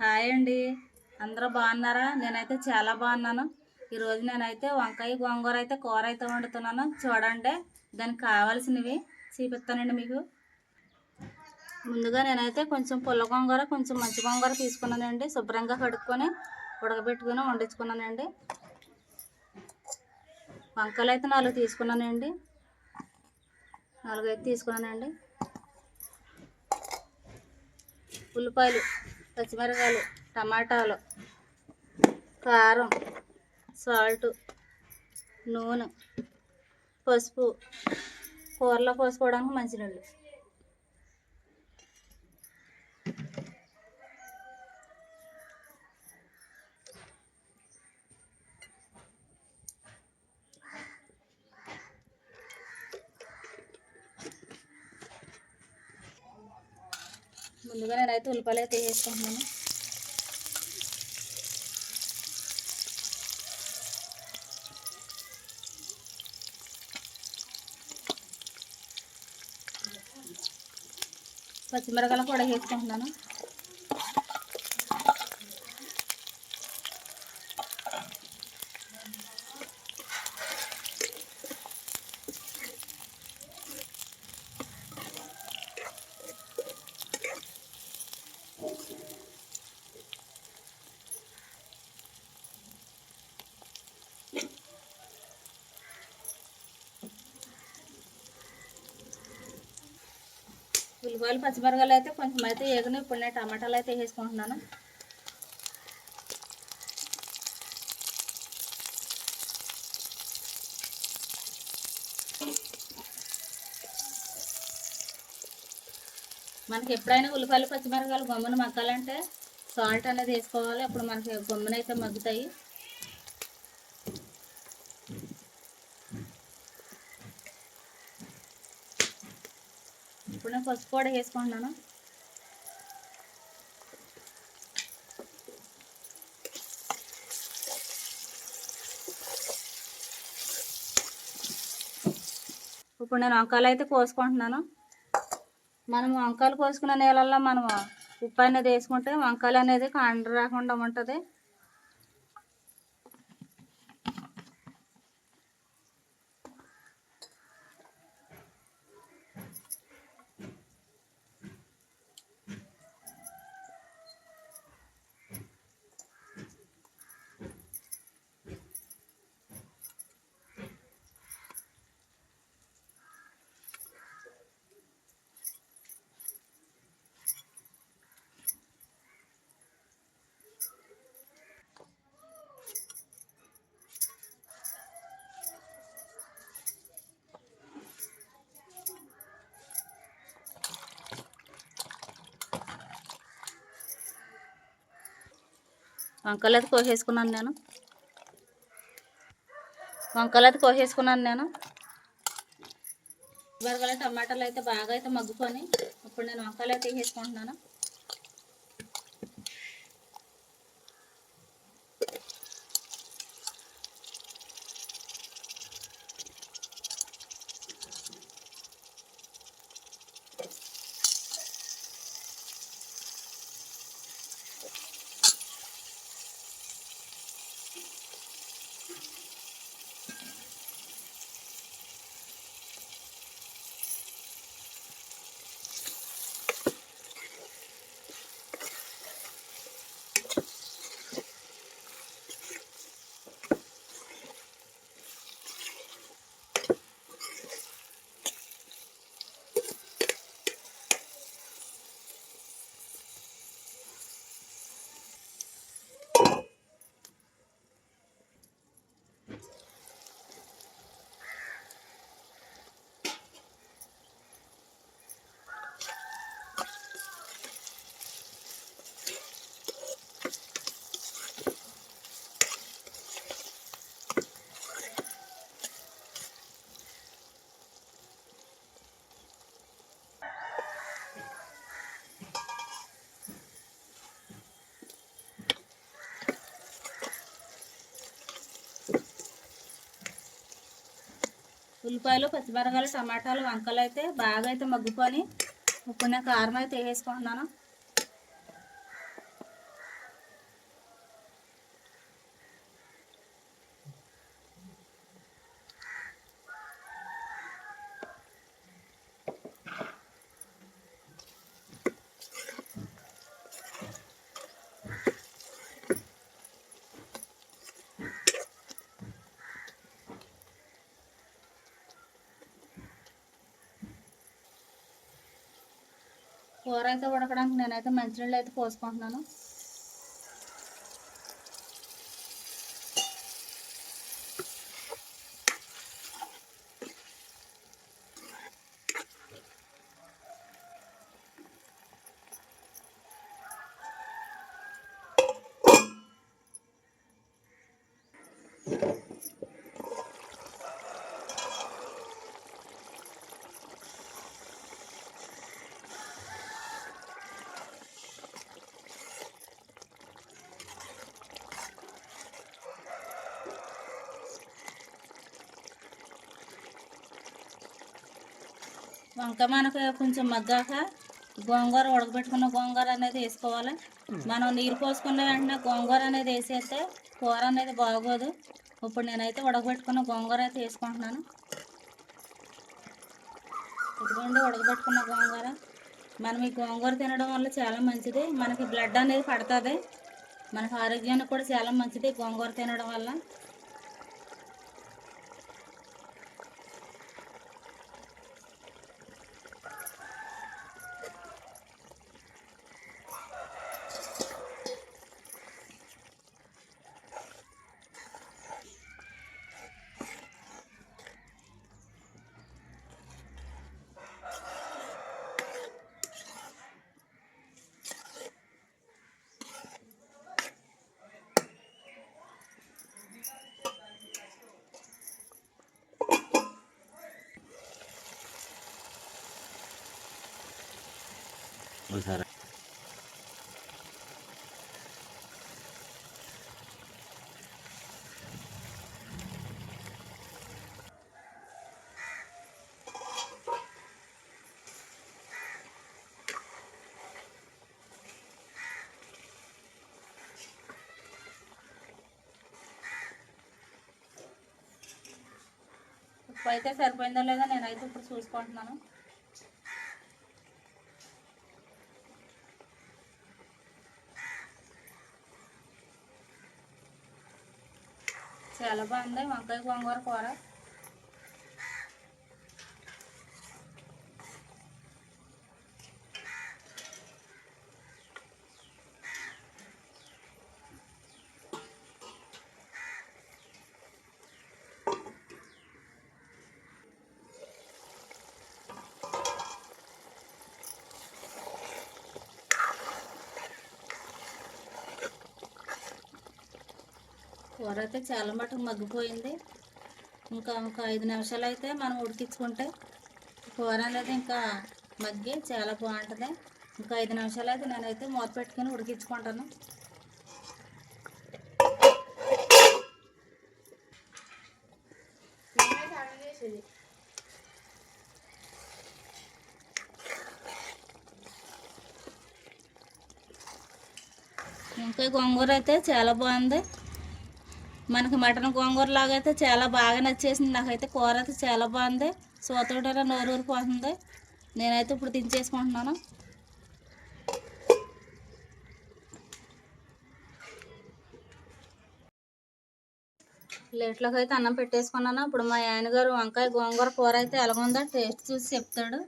Hi అండి. అందరూ బాగున్నారా? నేనైతే చాలా బాగున్నాను. ఈరోజు నేనైతే వంకాయ గోంగూర అయితే కూర అయితే వండుతున్నాను. చూడండి దానికి కావాల్సినవి చూపిస్తానండి మీకు. ముందుగా నేనైతే కొంచెం పుల్ల గోంగూర కొంచెం మంచి గోంగూర తీసుకున్నానండి. శుభ్రంగా కడుక్కొని ఉడకబెట్టుకుని వండించుకున్నానండి. వంకాయలు అయితే నాలుగు తీసుకున్నానండి. నాలుగు అయితే తీసుకున్నానండి. ఉల్లిపాయలు పచ్చిమిరకాయలు టమాటాలు కారం సాల్ట్ నూనె పసుపు కూరలో పోసుకోవడానికి మంచినీళ్ళు. ముందుగా నేనైతే ఉల్లిపాయలు అయితే వేసుకుంటున్నాను. పచ్చిమిరకాయలు కూడా వేసుకుంటున్నాను. ఉల్లిపాయలు పచ్చిమిరకాయలు అయితే కొంచెం అయితే వేగను ఇప్పుడు నేను టమాటాలు అయితే వేసుకుంటున్నాను. మనకి ఎప్పుడైనా ఉల్లిపాయలు పచ్చిమిరకాయలు గమ్మున మగ్గాలంటే సాల్ట్ అనేది వేసుకోవాలి. అప్పుడు మనకి గమ్మున అయితే మగ్గుతాయి. పసుపు కూడా వేసుకుంటున్నాను. ఇప్పుడు నేను వంకాయలు అయితే కోసుకుంటున్నాను. మనం వంకాయలు కోసుకున్న నీళ్ళల్లో మనం ఉప్పు అనేది వేసుకుంటే వంకాయలు అనేది కాండ రాకుండా ఉంటుంది. వంకాయలు అయితే కోసేసుకున్నాను నేను. వంకాయలు అయితే కోసేసుకున్నాను నేను. బరగల టమాటాలు అయితే బాగా అయితే మగ్గుకొని ఇప్పుడు నేను వంకాయలు అయితే వేసేసుకుంటున్నాను. ఉల్లిపాయలు పచ్చిమిరకాయలు టమాటాలు వంకలు అయితే బాగా అయితే మగ్గుకొని ఇప్పుడు నేను కారం అయితే వేసుకుంటున్నాను. కూర అయితే ఉడకడానికి నేనైతే మంచినీళ్ళు అయితే పోసుకుంటున్నాను. వంక మనకు కొంచెం మగ్గాక గోంగూర ఉడకబెట్టుకున్న గోంగూర అనేది వేసుకోవాలి. మనం నీరు పోసుకున్న వెంటనే గోంగూర అనేది వేసేస్తే కూర అనేది బాగోదు. ఇప్పుడు నేనైతే ఉడకబెట్టుకున్న గోంగూర అయితే వేసుకుంటున్నాను. ఇదిగోండి ఉడకబెట్టుకున్న గోంగూర. మనం ఈ గోంగూర తినడం వల్ల చాలా మంచిది. మనకి బ్లడ్ అనేది పడుతుంది. మనకు ఆరోగ్యానికి కూడా చాలా మంచిది గోంగూర తినడం వల్ల. ఉప్పు అయితే సరిపోయిందో లేదో నేనైతే ఇప్పుడు చూసుకుంటున్నాను. చాలా బాగుంది. వంకాయ గోంగూర కూర. కూర అయితే చాలా మటుకు మగ్గిపోయింది. ఇంకా ఒక ఐదు నిమిషాలు అయితే మనం ఉడికించుకుంటే కూర అనేది ఇంకా మగ్గి చాలా బాగుంటుంది. ఇంకా ఐదు నిమిషాలు అయితే నేనైతే మూత పెట్టుకుని ఉడికించుకుంటాను. ఇంకా గోంగూర అయితే చాలా బాగుంది. మనకి మటన్ గోంగూర లాగా అయితే చాలా బాగా నచ్చేసింది. నాకైతే కూర అయితే చాలా బాగుంది. సోతోటలా నోరు ఊరిపోతుంది నేనైతే ఇప్పుడు దించేసుకుంటున్నాను. ప్లేట్లోకి అయితే అన్నం పెట్టేసుకున్నాను. ఇప్పుడు మా ఆయన గారు వంకాయ గోంగూర కూర అయితే ఎలాగుందో టేస్ట్ చూసి చెప్తాడు.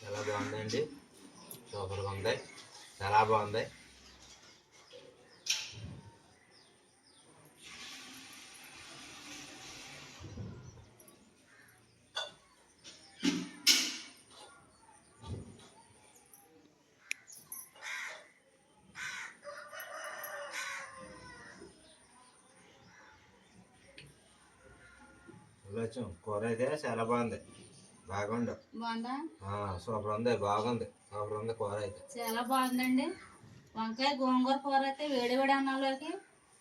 చాలా బాగుందండి? సూపర్గా ఉంది. చాలా బాగుంది. కూర అయితే చాలా బాగుంది. బాగుండు. సూపర్ ఉంది బాగుంది సూపర్ ఉంది కూర అయితే. చాలా బాగుందండి. వంకాయ గోంగూర కూర అయితే వేడి వేడి అన్నంలోకి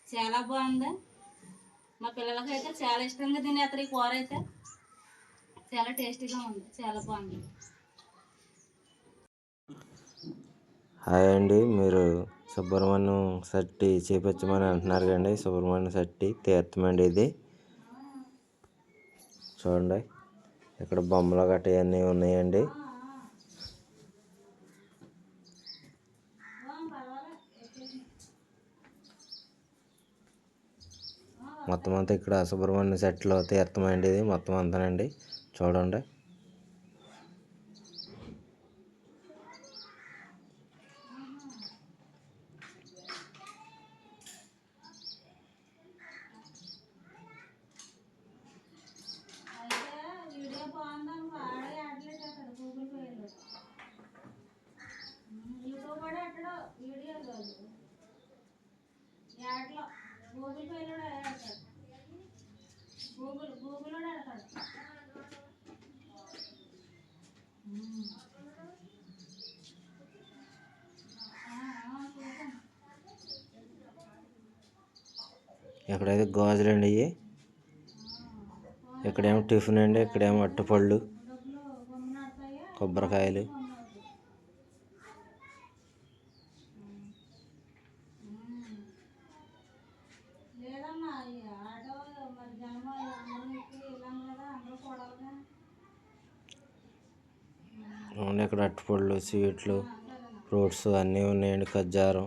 చాలా బాగుంది. మా పిల్లలకి అయితే చాలా ఇష్టంగా తినేస్తారు ఈ కూర అయితే. చాలా టేస్టీగా ఉంది చాలా బాగుంది. హాయ్ అండి మీరు సుబ్రహ్మణ్యం సట్టి చేపించమని అంటున్నారు కండి సుబ్రహ్మణ్యం సట్టి తీర్థమండి ఇది. చూడండి. ఇక్కడ బొమ్మలు గట్ట ఇవన్నీ ఉన్నాయండి. మొత్తం అంతా ఇక్కడ సుబ్రహ్మణ్య సెట్లో తీర్థమండి ఇది. మొత్తం అంతానండి. చూడండి. ఇక్కడైతే గాజులు అండి ఇవి ఇక్కడేమో టిఫిన్ అండి ఇక్కడేమో అట్టుపళ్ళు కొబ్బరికాయలు. ఇక్కడ అట్టుపళ్ళు స్వీట్లు ఫ్రూట్స్ అన్నీ ఉన్నాయండి ఖజ్జారం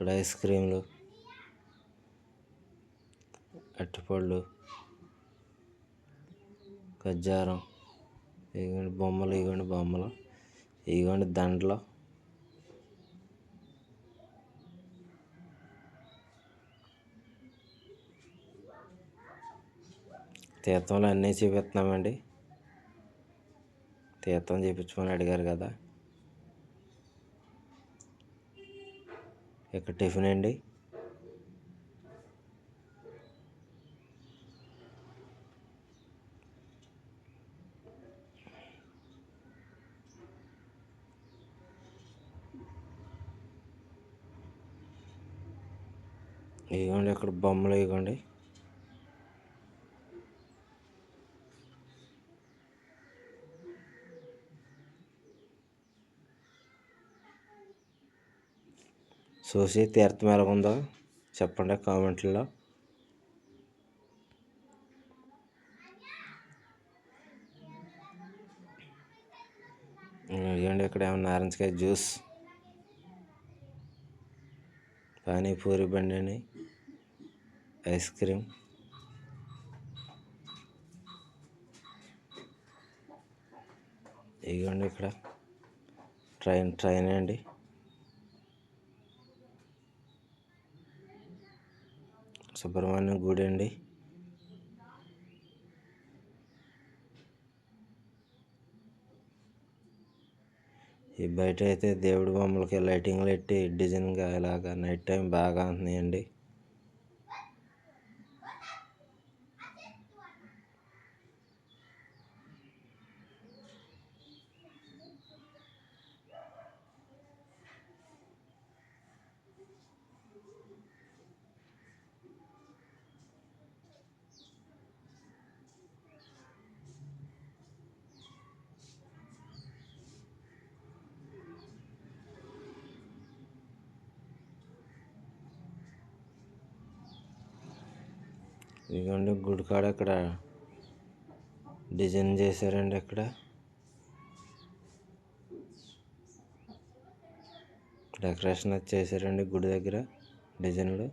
ఇక్కడ ఐస్ క్రీమ్లు అరటిపళ్ళు ఖజ్జారం ఇగోండి బొమ్మలు ఇగోండి బొమ్మలు ఇగోండి దండలు. తీర్థంలో అన్నీ చూపిస్తున్నామండి. తీర్థం చూపించుకొని అడిగారు కదా. ఇక్కడ టిఫిన్ అండి ఇదిగోండి ఇక్కడ బొమ్మలు ఇవ్వండి చూసి తీర్థం ఎలాగుందో చెప్పండి కామెంట్లో ఇవ్వండి ఇక్కడ ఏమన్నా నారింజకాయ జ్యూస్. పానీపూరి బండిని ఐస్ క్రీమ్. ఇవ్వండి ఇక్కడ. ట్రైన్ ట్రైన్ అండి. సుబ్రహ్మణ్యం గుడి అండి. ఈ బయట అయితే దేవుడి బొమ్మలకి లైటింగ్లు పెట్టి డిజైన్గా ఇలాగా నైట్ టైం బాగా ఉంటున్నాయండి ఇదిగోండి గుడి కాడ ఇక్కడ డిజైన్ చేశారండి ఇక్కడ డెకరేషన్ అది చేశారండి గుడి దగ్గర డిజైన్లు.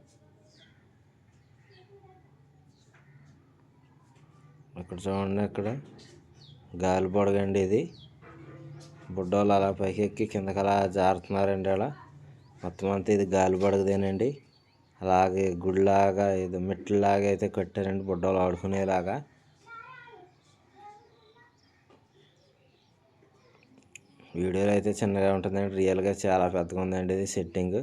ఇక్కడ చూడండి ఇక్కడ గాలి బొడగండి ఇది. బుడ్డోళ్ళు అలా పైకి ఎక్కి కిందకి అలా జారుతున్నారండి అలా. మొత్తం అంతా ఇది గాలి బొడగదేనండి. అలాగే గుడిలాగా ఏదో మెట్లలాగా అయితే కట్టారండి బుడ్డలు ఆడుకునేలాగా. వీడియోలో అయితే చిన్నగా ఉంటుందండి రియల్గా చాలా పెద్దగా ఉందండి ఇది సెట్టింగ్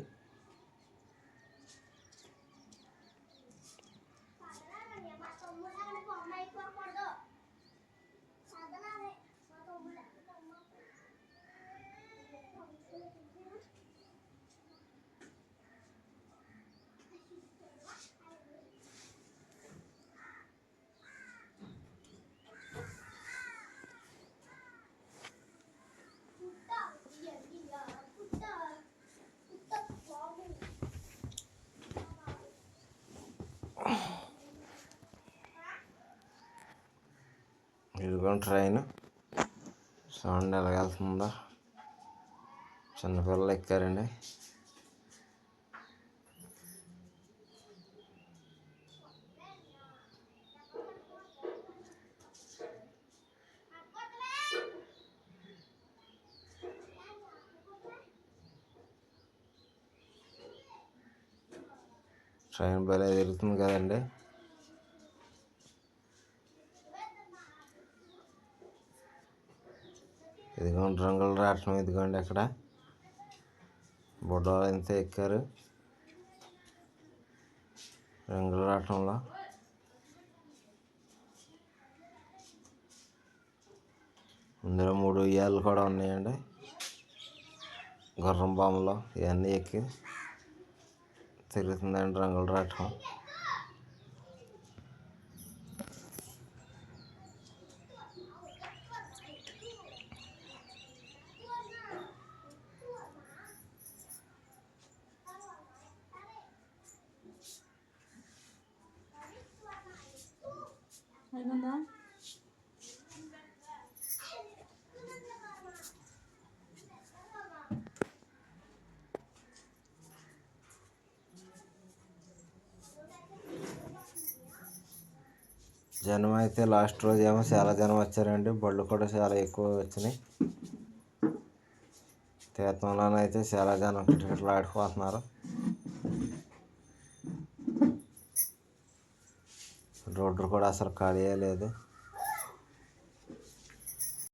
ఇదిగోండి ట్రైన్. చూడండి ఎలా వెళ్తుందో. చిన్నపిల్లలు ఎక్కారండి. ట్రైన్ భలే తిరుగుతుంది కదండి. ఇదిగోండి రంగులు రాట్నం ఇదిగోండి అక్కడ. బుడ్డవాళ్ళు ఎంత ఎక్కారు. రంగులు రాట్నంలో ఇందులో మూడు ఉయ్యాలు కూడా ఉన్నాయండి. గుర్రం బొమ్మలు ఇవన్నీ ఎక్కి తిరుగుతుందండి రంగులు రాట్నం అయిపోయిందా జనం అయితే లాస్ట్ రోజు ఏమో చాలా జనం వచ్చారండి. బళ్ళు కూడా చాలా ఎక్కువ వచ్చినాయి. తీర్థంలోనైతే చాలా జనం టికెట్లు రోడ్డు కూడా అసలు ఖాళీ లేదు.